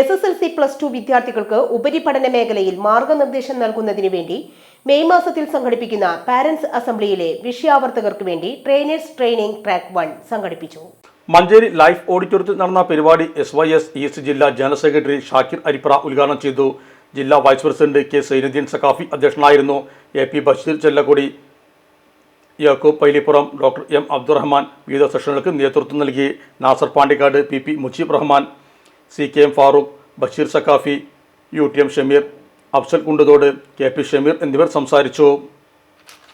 S S L C plus two വിദ്യാർത്ഥികൾക്ക് ഉപരിപഠന മേഖലയിൽ മാർഗനിർദ്ദേശം നൽകുന്നതിന് വേണ്ടി മെയ് മാസത്തിൽ സംഘടിപ്പിക്കുന്ന പാരന്റ്സ് അസംബ്ലിയിലെ വിഷയാവർത്തകർക്ക് വേണ്ടി ട്രെയിനേഴ്സ് ട്രെയിനിംഗ് ട്രാക്ക് വൺ സംഘടിപ്പിച്ചു. മഞ്ചേരി ലൈഫ് ഓഡിറ്റോറിയത്തിൽ നടന്ന പരിപാടി എസ് വൈ എസ് ഈസ്റ്റ് ജില്ലാ ജനറൽ സെക്രട്ടറി ഷാക്കിർ അരിപ്ര ഉദ്ഘാടനം ചെയ്തു. ജില്ലാ vice president K Zainudheen Saqafi അധ്യക്ഷനായിരുന്നു. A P Basheer Chellakodi Yakub Pailippuram doctor M Abdurahman വിവിധ സെഷനുകൾക്ക് നേതൃത്വം നൽകി. Nasar Pandikkad P P Mujeeb Rahman C K M Farooq Basheer Saqafi U T M Shameer Afsal Kunduthodu K P Shameer എന്നിവർ സംസാരിച്ചു.